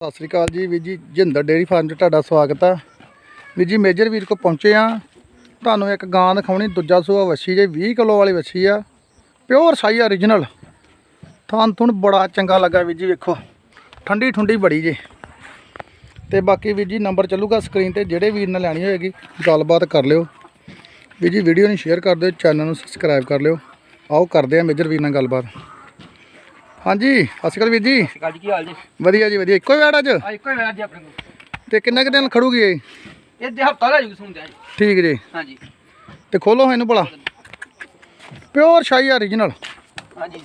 ਸਤਿ ਸ੍ਰੀ ਅਕਾਲ ਜੀ ਵੀਰ ਜੀ, Jinder dairy farm 'ਚ ਤੁਹਾਡਾ ਸਵਾਗਤ ਆ। ਵੀਰ ਜੀ, ਮੇਜਰ ਵੀਰ ਕੋ ਪਹੁੰਚੇ ਆ। ਤੁਹਾਨੂੰ ਇੱਕ ਗਾਂ ਦਿਖਾਉਣੀ, ਦੂਜਾ ਸੂਆ ਵੱਛੀ ਜੇ 20 ਕਿਲੋ ਵਾਲੀ ਵੱਛੀ ਆ। ਪਿਓਰ ਸਾਈ ਓਰੀਜਨਲ ਥਾਂ ਥੁਣ ਬੜਾ ਚੰਗਾ ਲੱਗਾ ਵੀਰ ਜੀ, ਵੇਖੋ। ਠੰਡੀ ਠੁੰਡੀ ਬੜੀ ਜੇ। ਤੇ ਬਾਕੀ ਵੀਰ ਜੀ, ਨੰਬਰ ਚੱਲੂਗਾ ਸਕਰੀਨ ਤੇ, ਜਿਹੜੇ ਵੀਰ ਨਾਲ ਲੈਣੀ ਹੋਏਗੀ, ਗੱਲਬਾਤ ਕਰ ਲਿਓ। ਵੀਰ ਜੀ ਵੀਡੀਓ ਨੂੰ ਸ਼ੇਅਰ ਕਰ ਦਿਓ ਚੈਨਲ ਨੂੰ ਸਬਸਕ੍ਰਾਈਬ ਕਰ ਲਿਓ। ਆਓ ਕਰਦੇ ਆ ਮੇਜਰ ਵੀਰ ਨਾਲ ਗੱਲਬਾਤ। ਹਾਂਜੀ ਸਤਿ ਸ਼੍ਰੀ ਅਕਾਲ ਵੀਰ ਜੀ। ਸਤਿ ਜੀ ਕੀ ਹਾਲ ਜੀ? ਵਧੀਆ ਜੀ ਵਧੀਆ। ਇੱਕੋ ਹੀ ਵੈੜ ਅੱਜ? ਆ ਇੱਕੋ ਹੀ ਵੇਲਾ ਜੀ ਆਪਣੇ ਕੋਲ। ਤੇ ਕਿੰਨੇ ਕੁ ਦਿਨ ਖੜੂਗੀ ਇਹ? ਇਹ ਦੇ ਹਫਤਾ ਲੈ ਜੂ ਸੁਣਦੇ ਆ ਜੀ। ਠੀਕ ਜੀ। ਹਾਂਜੀ। ਤੇ ਖੋਲੋ ਇਹਨੂੰ ਭਲਾ। ਪਿਓਰ ਸ਼ਾਹੀ origignal ਹਾਂਜੀ।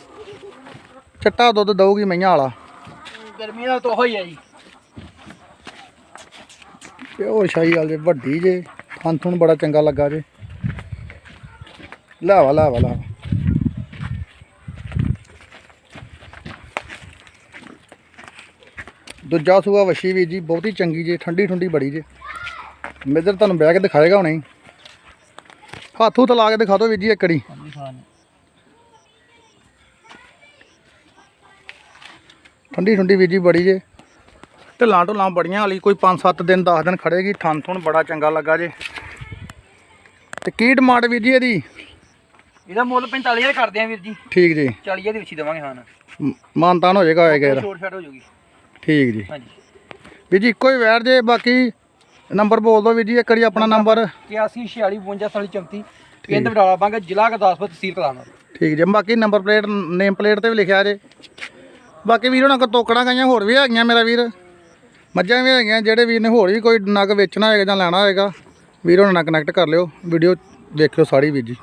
ਚਿੱਟਾ ਦੁੱਧ ਦਊਗੀ ਮਈਆਂ ਵਾਲਾ। ਗਰਮੀ ਦਾ ਤਾਂ ਉਹ ਹੀ ਜੀ। ਪਿਓਰ ਸ਼ਾਹੀ ਵਾਲੇ ਵੱਡੀ ਜੇ। ਥਣ ਥੁਣ ਬੜਾ ਚੰਗਾ ਲੱਗਾ ਜੇ। ਲਾਵਾ ਲਾਵਾ ਲਾਵਾ। ਦੂਜਾ ਸੂਆ ਵਸ਼ੀ ਵੀ ਜੀ ਬਹੁਤੀ ਚੰਗੀ ਜੇ ਠੰਡੀ ਠੁੰਡੀ ਬੜੀ ਜੇ। ਮੇਦਰ ਤੁਹਾਨੂੰ ਬਹਿ ਕੇ ਦਿਖਾਏਗਾ ਹੁਣੇ। ਹੱਥ ਹੁੱਥ ਲਾ ਕੇ ਦਿਖਾ ਦਿਓ ਵੀਰ ਜੀ ਇੱਕ ਵਾਰੀ। ਠੰਡੀ ਠੰਡੀ ਵੀਰ ਜੀ ਬੜੀ ਜੇ। ਢਿੱਲਾਂ ਢੁੱਲਾਂ ਬੜੀਆਂ ਵਾਲੀ ਕੋਈ 5-7 ਦਿਨ 10 ਦਿਨ ਖੜੇਗੀ। ਥਣ ਥੁਣ ਬੜਾ ਚੰਗਾ ਲੱਗਾ ਜੇ। ਤੇ ਕੀ ਡਿਮਾਂਡ ਵੀਰ ਜੀ ਇਹਦੀ? ਇਹਦਾ ਮੁੱਲ 45000 ਕਰਦੇ ਆ ਵੀਰ ਜੀ। ਠੀਕ ਜੀ। 40000 ਦੀ ਵਿੱਚੀ ਦੇਵਾਂਗੇ ਹਾਂ। ਮਾਨਤਾਨ ਹੋ ਜਾਏਗਾ ਹੋਏਗਾ ਇਹਦਾ। ਛੋਟ ਛਾਟ ਹੋ ਜੂਗੀ ਠੀਕ ਜੀ। ਹਾਂਜੀ। ਵੀਰ ਜੀ ਇੱਕੋ ਹੀ ਵੈਰ ਜੇ ਬਾਕੀ ਨੰਬਰ ਬੋਲ ਦਿਓ ਵੀਰ ਜੀ ਇੱਕ ਵਾਰੀ ਆਪਣਾ ਨੰਬਰ। 81 46 52 34 ਪਿੰਡ ਬਡਾਲਾ ਬਾਂਗਾ ਜ਼ਿਲ੍ਹਾ ਗੁਰਦਾਸਪੁਰ ਤਹਿਸੀਲ ਕਲਾਨਾ ਠੀਕ ਜੀ ਬਾਕੀ ਨੰਬਰ ਪਲੇਟ ਨੇਮ ਪਲੇਟ ਤੇ ਵੀ ਲਿਖਿਆ ਜੇ। ਬਾਕੀ ਵੀਰ ਉਹਨਾਂ ਕੋਲ ਤੋਕੜਾਂ ਗਈਆਂ ਹੋਰ ਵੀ ਹੈਗੀਆਂ ਮੇਰਾ ਵੀਰ। ਮੱਝਾਂ ਵੀ ਹੈਗੀਆਂ ਜਿਹੜੇ ਵੀਰ ਨੇ ਹੋਰ ਵੀ ਕੋਈ ਨਗ ਵੇਚਣਾ ਹੋਏਗਾ ਜਾਂ ਲੈਣਾ ਹੋਏਗਾ ਵੀਰ ਉਹਨਾਂ ਨਾਲ ਕਨੈਕਟ ਕਰ ਲਿਓ। ਵੀਡੀਓ ਦੇਖਿਓ ਸਾਰੀ ਵੀਰ ਜੀ।